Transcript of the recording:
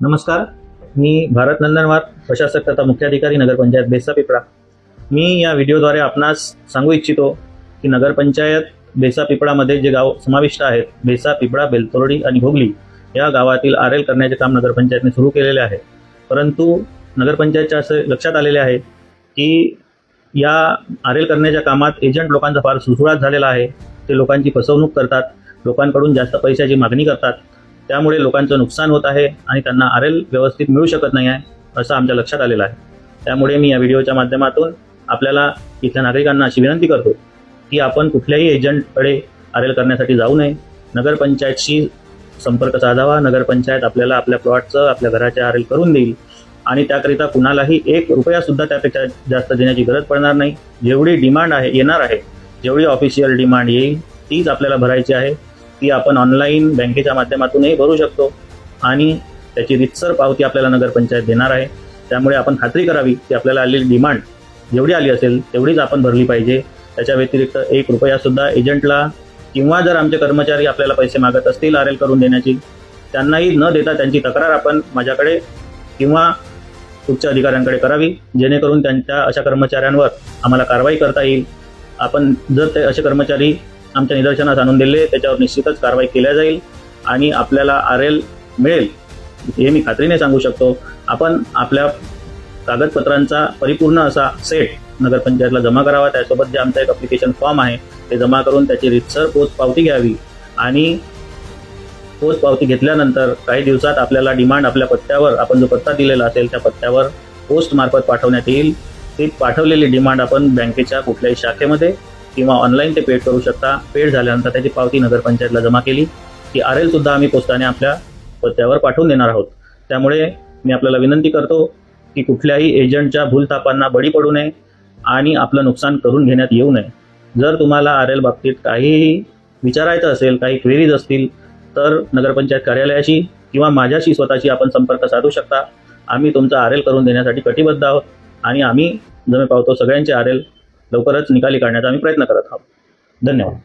नमस्कार. मी भारत नंदनवार प्रशासक तथा मुख्याधिकारी नगरपंचायत बेसा पिपळा. मी या व्हिडिओद्वारे आपणास सांगू इच्छितो की नगरपंचायत बेसा पिपळामध्ये जे गाव समाविष्ट आहेत बेसा पिपळा बेलतोरडी आणि भोगली या गावातील आर एल करण्याचे काम नगरपंचायतने सुरू केलेले आहे. परंतु नगरपंचायतच्या असे लक्षात आलेले आहे की या आर एल करण्याच्या कामात एजंट लोकांचा फार सुसुळात झालेला आहे. ते लोकांची फसवणूक करतात लोकांकडून जास्त पैशाची मागणी करतात. त्यामुळे लोकांचं नुकसान होत आहे आणि त्यांना आर एल व्यवस्थित मिळू शकत नाही आहे असं आमच्या लक्षात आलेलं आहे. त्यामुळे मी या व्हिडिओच्या माध्यमातून आपल्याला इथल्या नागरिकांना अशी विनंती करतो की आपण कुठल्याही एजंटकडे आर एल करण्यासाठी जाऊ नये. नगरपंचायतशी संपर्क साधावा. नगरपंचायत आपल्याला आपल्या प्लॉटचं आपल्या घराचे आर एल करून देईल. आणि त्याकरिता कुणालाही एक रुपयासुद्धा त्यापेक्षा जास्त देण्याची गरज पडणार नाही. जेवढी डिमांड आहे येणार आहे जेवढी ऑफिशियल डिमांड येईल तीच आपल्याला भरायची आहे. ती आपण ऑनलाईन बँकेच्या माध्यमातूनही भरू शकतो. आणि त्याची रितसर पावती आपल्याला नगरपंचायत देणार आहे. त्यामुळे आपण खात्री करावी की आपल्याला आलेली डिमांड जेवढी आली असेल तेवढीच आपण भरली पाहिजे. त्याच्या व्यतिरिक्त एक रुपयासुद्धा एजंटला किंवा जर आमचे कर्मचारी आपल्याला पैसे मागत असतील आर एल करून देण्याची त्यांनाही न देता त्यांची तक्रार आपण माझ्याकडे किंवा उच्च अधिकाऱ्यांकडे करावी. जेणेकरून त्यांच्या अशा कर्मचाऱ्यांवर आम्हाला कारवाई करता येईल. आपण जर ते असे कर्मचारी आमच्या निदर्शनास आणून दिले त्याच्यावर निश्चितच कारवाई केल्या जाईल आणि आपल्याला आर एल मिळेल हे मी खात्रीने सांगू शकतो. आपण आपल्या कागदपत्रांचा परिपूर्ण असा सेट नगरपंचायतला जमा करावा त्यासोबत जे आमचा एक अप्लिकेशन फॉर्म आहे ते जमा करून त्याची रितसर पोच पावती घ्यावी आणि पोच पावती घेतल्यानंतर काही दिवसात आपल्याला डिमांड आपल्या पत्त्यावर आपण जो पत्ता दिलेला असेल त्या पत्त्यावर पोस्टमार्फत पाठवण्यात येईल. ती पाठवलेली डिमांड आपण बँकेच्या कुठल्याही शाखेमध्ये किंवा ऑनलाईन ते पेड करू शकता. पेड झाल्यानंतर त्याची पावती नगरपंचायतला जमा केली. की आर एल सुद्धा आम्ही पोस्टाने आपल्या पत्त्यावर पाठवून देणार आहोत. त्यामुळे मी आपल्याला विनंती करतो की कुठल्याही एजंटच्या भूलथापांना बळी पडू नये आणि आपलं नुकसान करून घेण्यात येऊ नये. जर तुम्हाला आर एल बाबतीत काहीही विचारायचं असेल काही क्वेरीज असतील तर नगरपंचायत कार्यालयाशी किंवा माझ्याशी स्वतःशी आपण संपर्क साधू शकता. आम्ही तुमचा आर एल करून देण्यासाठी कटिबद्ध आहोत आणि आम्ही जमे पावतो सगळ्यांचे आर एल लवकरच निकाली काढण्याचा आम्ही प्रयत्न करत आहोत. धन्यवाद.